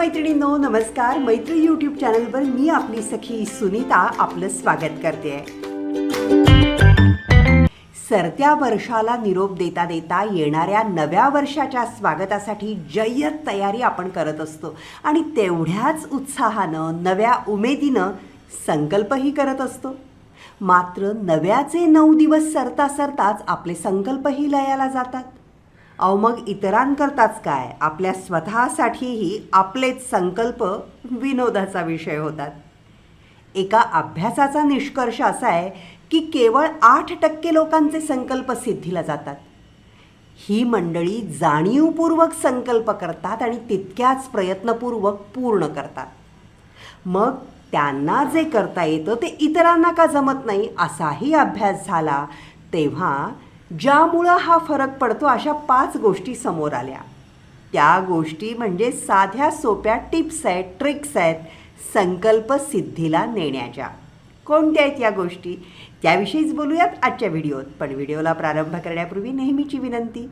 मित्रमैत्रिणींनो नमस्कार. मैत्री यूट्यूब चॅनलवर मी आपली सखी सुनीता आपलं स्वागत करते. सरत्या वर्षाला निरोप देता देता येणाऱ्या नव्या वर्षाच्या स्वागतासाठी जय्यत तयारी आपण करत असतो. आणि तेवढ्याच उत्साहानं नव्या उमेदीनं संकल्पही करत असतो. मात्र नव्याचे नऊ दिवस सरता सरताच आपले संकल्पही लयाला जातात. अहो मग इतरांकरताच काय? आपल्या स्वतःसाठीही आपलेच संकल्प विनोदाचा विषय होतात. एका अभ्यासाचा निष्कर्ष असा आहे की केवळ आठ टक्के लोकांचे संकल्प सिद्धीला जातात. ही मंडळी जाणीवपूर्वक संकल्प करतात आणि तितक्याच प्रयत्नपूर्वक पूर्ण करतात. मग त्यांना जे करता येतं ते इतरांना का जमत नाही असाही अभ्यास झाला तेव्हा ज्यामुळं हा फरक पडतो अशा पाच गोष्टी समोर आल्या. त्या गोष्टी म्हणजे साध्या सोप्या टिप्स आहेत ट्रिक्स आहेत संकल्प सिद्धीला नेण्याच्या. कोणत्या आहेत या गोष्टी? त्याविषयीच बोलूयात आजच्या व्हिडिओत. पण व्हिडिओला प्रारंभ करण्यापूर्वी नेहमीची विनंती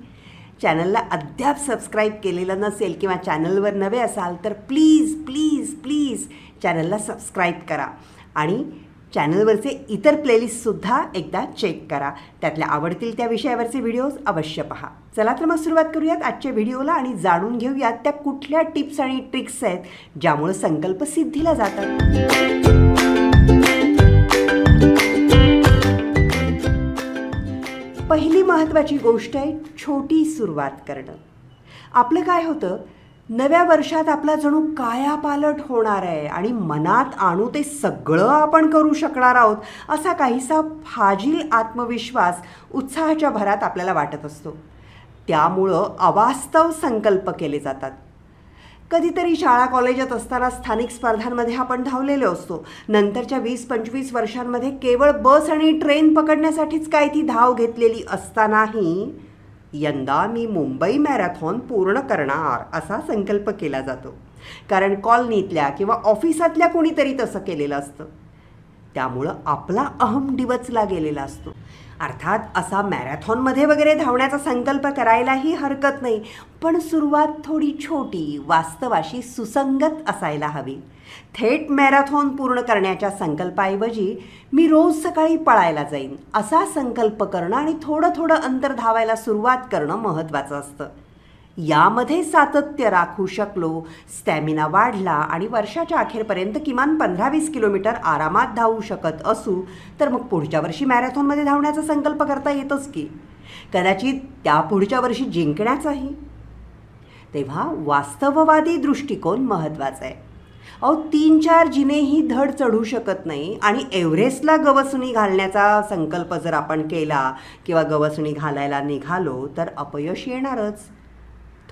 चॅनलला अद्याप सबस्क्राईब केलेलं नसेल किंवा चॅनलवर नवे असाल तर प्लीज प्लीज प्लीज चॅनलला सबस्क्राईब करा. आणि चॅनलवरचे इतर प्लेलिस्टसुद्धा एकदा चेक करा. त्यातल्या आवडतील त्या विषयावरचे व्हिडिओज अवश्य पहा. चला तर मग सुरुवात करूयात आजच्या व्हिडिओला आणि जाणून घेऊयात त्या कुठल्या टिप्स आणि ट्रिक्स आहेत ज्यामुळे संकल्प सिद्धीला जातात. पहिली महत्त्वाची गोष्ट आहे छोटी सुरुवात करणं. आपलं काय होतं? नव्या वर्षात आपला जणू कायापालट होणार आहे आणि मनात आणू ते सगळं आपण करू शकणार आहोत असा काहीसा फाजील आत्मविश्वास उत्साहाच्या भरात आपल्याला वाटत असतो. त्यामुळं अवास्तव संकल्प केले जातात. कधीतरी शाळा कॉलेजात असताना स्थानिक स्पर्धांमध्ये आपण धावलेलो असतो. नंतरच्या वीस पंचवीस वर्षांमध्ये केवळ बस आणि ट्रेन पकडण्यासाठीच काय ती धाव घेतलेली असतानाही यंदा मी मुंबई मॅरेथॉन पूर्ण करणार असा संकल्प केला जातो. कारण कॉलनीतल्या किंवा ऑफिसातल्या कोणीतरी तसं केलेलं असतं. त्यामुळं आपला अहम डिवचला गेलेला असतो. अर्थात असा मॅरेथॉनमध्ये वगैरे धावण्याचा संकल्प करायलाही हरकत नाही पण सुरुवात थोडी छोटी वास्तवाशी सुसंगत असायला हवी. थेट मॅरेथॉन पूर्ण करण्याच्या संकल्पाऐवजी मी रोज सकाळी पळायला जाईन. असा संकल्प करणं आणि थोडं थोडं अंतर धावायला सुरुवात करणं महत्त्वाचं असतं. यामध्ये सातत्य राखू शकलो. स्टॅमिना वाढला आणि वर्षाच्या अखेरपर्यंत किमान पंधरा वीस किलोमीटर आरामात धावू शकत असू तर मग पुढच्या वर्षी मॅरेथॉनमध्ये धावण्याचा संकल्प करता येतोच की. कदाचित त्या पुढच्या वर्षी जिंकण्याचाही. तेव्हा वास्तववादी दृष्टिकोन महत्त्वाचा आहे. अहो तीन चार जिनेही धड चढू शकत नाही आणि एव्हरेस्टला गवसणी घालण्याचा संकल्प जर आपण केला किंवा गवसणी घालायला निघालो तर अपयश येणारच.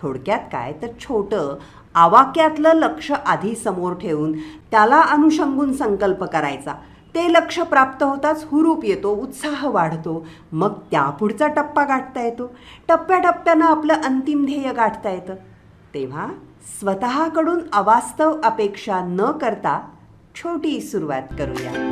थोडक्यात काय? तर छोटं आवाक्यातलं लक्ष आधी समोर ठेवून त्याला अनुषंगून संकल्प करायचा. ते लक्ष प्राप्त होताच हुरूप येतो उत्साह वाढतो. मग त्यापुढचा टप्पा गाठता येतो. टप्प्याटप्प्यानं आपलं अंतिम ध्येय गाठता येतं. तेव्हा स्वतःकडून अवास्तव अपेक्षा न करता छोटी सुरुवात करूया.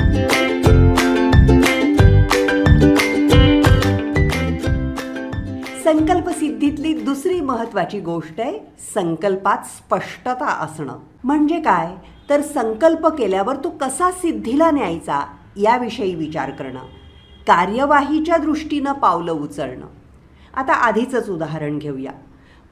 संकल्प सिद्धीतली दुसरी महत्त्वाची गोष्ट आहे संकल्पात स्पष्टता असणं. म्हणजे काय? तर संकल्प केल्यावर तो कसा सिद्धीला न्यायचा याविषयी विचार करणं. कार्यवाहीच्या दृष्टीनं पावलं उचलणं. आता आधीचंच उदाहरण घेऊया.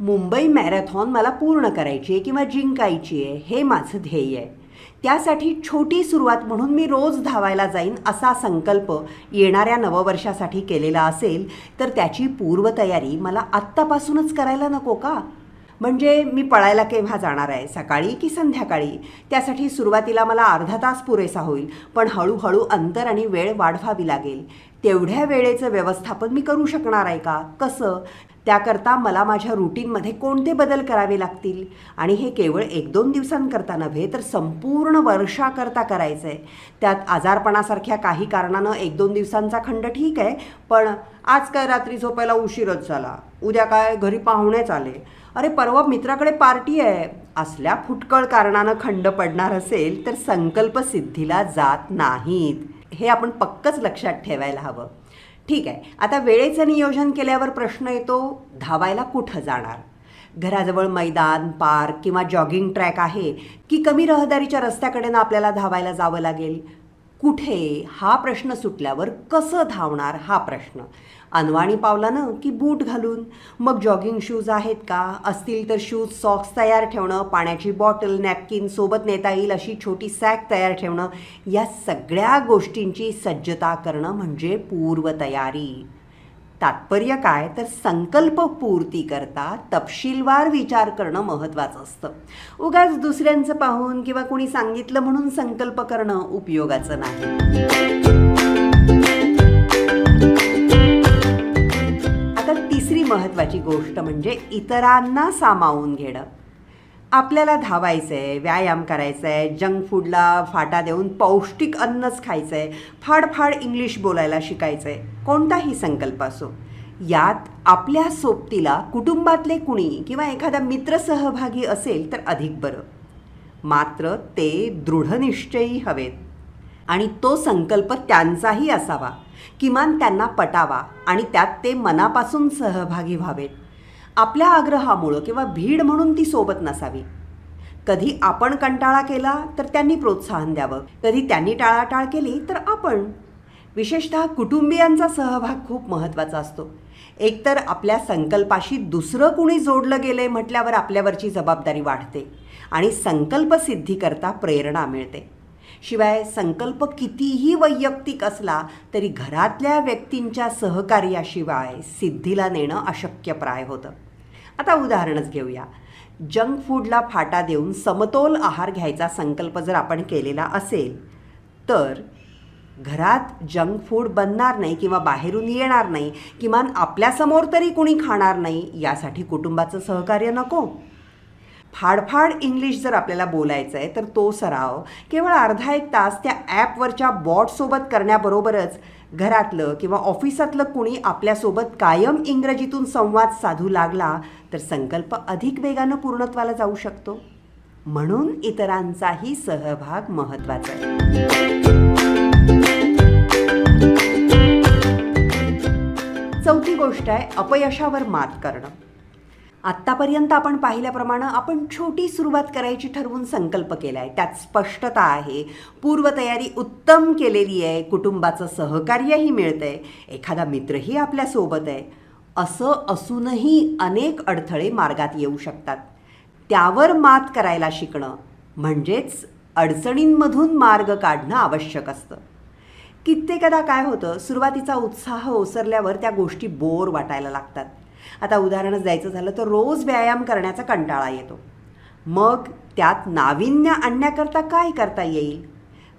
मुंबई मॅरेथॉन मला पूर्ण करायची आहे किंवा जिंकायची आहे हे माझं ध्येय आहे. त्यासाठी छोटी सुरुवात म्हणून मी रोज धावायला जाईन असा संकल्प येणाऱ्या नववर्षासाठी केलेला असेल तर त्याची पूर्वतयारी मला आत्तापासूनच करायला नको का? म्हणजे मी पळायला केव्हा जाणार आहे? सकाळी की संध्याकाळी? त्यासाठी सुरुवातीला मला अर्धा तास पुरेसा होईल पण हळूहळू अंतर आणि वेळ वाढवावी लागेल. तेवढ्या वेळेचं व्यवस्थापन मी करू शकणार आहे का? कसं? त्याकरता मला माझ्या रुटीनमध्ये कोणते बदल करावे लागतील? आणि हे केवळ एक दोन दिवसांकरता नव्हे तर संपूर्ण वर्षाकरता करायचं आहे त्यात आजारपणासारख्या काही कारणानं एक दोन दिवसांचा खंड ठीक आहे पण आज काय रात्री झोपायला उशीरच झाला. उद्या काय घरी पाहुणेच आले. अरे परवा मित्राकडे पार्टी आहे. असल्या फुटकळ कारणानं खंड पडणार असेल तर संकल्प सिद्धीला जात नाहीत. हे आपण पक्कच लक्षात ठेवायला हवं. ठीक आहे. आता वेळेचं नियोजन केल्यावर प्रश्न येतो धावायला कुठं जाणार? घराजवळ मैदान पार्क किंवा जॉगिंग ट्रॅक आहे की कमी रहदारीच्या रस्त्याकडेनं आपल्याला धावायला जावं लागेल? कुठे? हा प्रश्न सुटल्यावर कसं धावणार? हा प्रश्न. अनवाणी पावलानं की बूट घालून. मग जॉगिंग शूज आहेत का? असतील तर शूज सॉक्स तयार ठेवणं पाण्याची बॉटल नॅपकिन सोबत नेता येईल अशी छोटी सॅक तयार ठेवणं या सगळ्या गोष्टींची सज्जता करणं म्हणजे पूर्वतयारी. तात्पर्य काय? तर संकल्प पूर्ती करता तपशीलवार विचार करणं महत्त्वाचं असतं. उगाच दुसऱ्यांचं पाहून किंवा कोणी सांगितलं म्हणून संकल्प करणं उपयोगाचं नाही. महत्त्वाची गोष्ट म्हणजे इतरांना सामावून घेणं. आपल्याला धावायचं आहे व्यायाम करायचा आहे जंक फूडला फाटा देऊन पौष्टिक अन्नच खायचं आहे फाडफाड इंग्लिश बोलायला शिकायचं आहे कोणताही संकल्प असो. यात आपल्या सोबतीला कुटुंबातले कुणी किंवा एखादा मित्र सहभागी असेल तर अधिक बरं. मात्र ते दृढनिश्चयी हवेत. आणि तो संकल्प त्यांचाही असावा. किमान त्यांना पटावा आणि त्यात ते मनापासून सहभागी व्हावेत. आपल्या आग्रहामुळं किंवा भीड म्हणून ती सोबत नसावी. कधी आपण कंटाळा केला तर त्यांनी प्रोत्साहन द्यावं. कधी त्यांनी टाळाटाळ केली तर आपण. विशेषतः कुटुंबियांचा सहभाग खूप महत्त्वाचा असतो. एकतर आपल्या संकल्पाशी दुसरं कुणी जोडलं गेलंय म्हटल्यावर आपल्यावरची जबाबदारी वाढते आणि संकल्पसिद्धीकरता प्रेरणा मिळते. शिवाय संकल्प कितीही वैयक्तिक असला तरी घरातल्या व्यक्तींच्या सहकार्याशिवाय सिद्धीला नेणं अशक्यप्राय होतं. आता उदाहरणच घेऊया. जंक फूडला फाटा देऊन समतोल आहार घ्यायचा संकल्प जर आपण केलेला असेल तर घरात जंक फूड बनणार नाही किंवा बाहेरून येणार नाही किमान आपल्यासमोर तरी कुणी खाणार नाही यासाठी कुटुंबाचं सहकार्य नको. फाडफाड इंग्लिश जर आपल्याला बोलायचं आहे तर तो सराव केवळ अर्धा एक तास त्या ॲपवरच्या बॉटसोबत करण्याबरोबरच घरातलं किंवा ऑफिसातलं कुणी आपल्यासोबत कायम इंग्रजीतून संवाद साधू लागला तर संकल्प अधिक वेगानं पूर्णत्वाला जाऊ शकतो. म्हणून इतरांचाही सहभाग महत्त्वाचा आहे. चौथी गोष्ट आहे अपयशावर मात करणं. आत्तापर्यंत आपण पाहिल्याप्रमाणे आपण छोटी सुरुवात करायची ठरवून संकल्प केला आहे त्यात स्पष्टता आहे. पूर्वतयारी उत्तम केलेली आहे. कुटुंबाचं सहकार्यही मिळतं आहे एखादा मित्रही आपल्यासोबत आहे. असं असूनही अनेक अडथळे मार्गात येऊ शकतात. त्यावर मात करायला शिकणं म्हणजेच अडचणींमधून मार्ग काढणं आवश्यक असतं. कित्येकदा काय होतं सुरुवातीचा उत्साह ओसरल्यावर त्या गोष्टी बोर वाटायला लागतात. आता उदाहरणच द्यायचं झालं तर रोज व्यायाम करण्याचा कंटाळा येतो. मग त्यात नाविन्य आणण्याकरता काय करता येईल?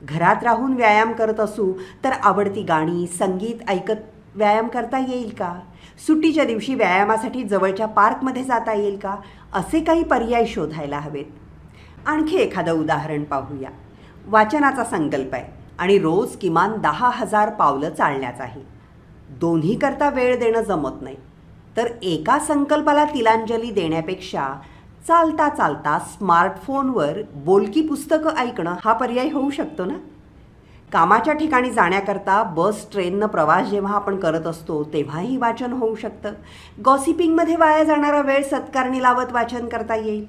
घरात राहून व्यायाम करत असू तर आवडती गाणी संगीत ऐकत व्यायाम करता येईल का? सुट्टीच्या दिवशी व्यायामासाठी जवळच्या पार्कमध्ये जाता येईल का? असे काही पर्याय शोधायला हवेत. आणखी एखादं उदाहरण पाहूया. वाचनाचा संकल्प आहे आणि रोज किमान दहा हजार पावलं चालण्याचाही दोन्ही करता वेळ देणं जमत नाही. तर एका संकल्पाला तिलांजली देण्यापेक्षा चालता चालता स्मार्टफोनवर बोलकी पुस्तकं ऐकणं हा पर्याय होऊ शकतो ना? कामाच्या ठिकाणी जाण्याकरता बस ट्रेननं प्रवास जेव्हा आपण करत असतो तेव्हाही वाचन होऊ शकतं. गॉसिपिंगमध्ये वाया जाणारा वेळ सत्कारणी लावत वाचन करता येईल.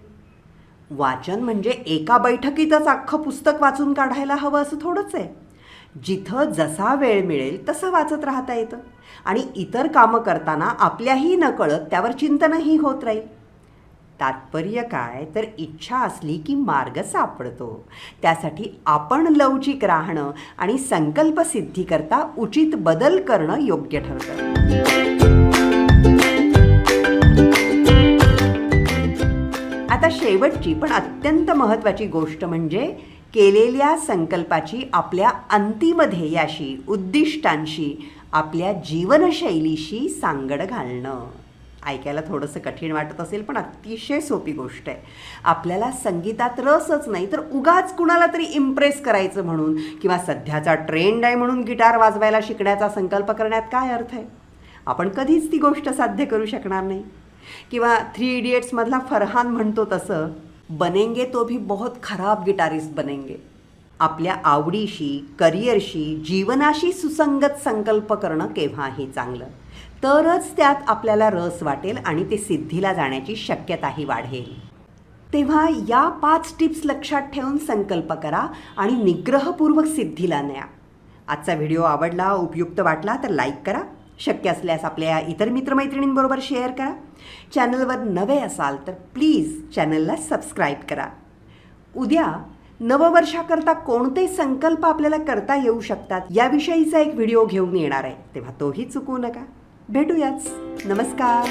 वाचन म्हणजे एका बैठकीतच अख्खं पुस्तक वाचून काढायला हवं असं थोडंच आहे. जिथं जसा वेळ मिळेल तसं वाचत राहता येतं. आणि इतर कामं करताना आपल्याही नकळत त्यावर चिंतनही होत राहील. तात्पर्य काय? तर इच्छा असली की मार्ग सापडतो. त्यासाठी आपण लवचिक राहणं आणि संकल्पसिद्धीकरता उचित बदल करणं योग्य ठरतं. आता शेवटची पण अत्यंत महत्त्वाची गोष्ट म्हणजे केलेल्या संकल्पाची आपल्या अंतिम ध्येयाशी उद्दिष्टांशी आपल्या जीवनशैलीशी सांगड घालणं. ऐकायला थोडंसं कठीण वाटत असेल पण अतिशय सोपी गोष्ट आहे. आपल्याला संगीतात रसच नाही तर उगाच कुणाला तरी इम्प्रेस करायचं म्हणून किंवा सध्याचा ट्रेंड आहे म्हणून गिटार वाजवायला शिकण्याचा संकल्प करण्यात काय अर्थ आहे? आपण कधीच ती गोष्ट साध्य करू शकणार नाही. किंवा थ्री इडियट्समधला फरहान म्हणतो तसं बनेंगे तो भी बहुत खराब गिटारिस्ट बनेंगे. आपल्या आवडीशी करिअरशी जीवनाशी सुसंगत संकल्प करणं केव्हाही चांगलं. तरच त्यात आपल्याला रस वाटेल आणि ते सिद्धीला जाण्याची शक्यताही वाढेल. तेव्हा या पाच टिप्स लक्षात ठेवून संकल्प करा आणि निग्रहपूर्वक सिद्धीला न्या. आजचा व्हिडिओ आवडला उपयुक्त वाटला तर लाईक करा. शक्य असल्यास आपल्या इतर मित्रमैत्रिणींबरोबर शेअर करा. चॅनलवर नवे असाल तर प्लीज चॅनलला सबस्क्राईब करा. उद्या नववर्षाकरता कोणते संकल्प आपल्याला करता येऊ शकतात याविषयीचा एक व्हिडिओ घेऊन येणार आहे. तेव्हा तोही चुकू नका. भेटूयाच. नमस्कार.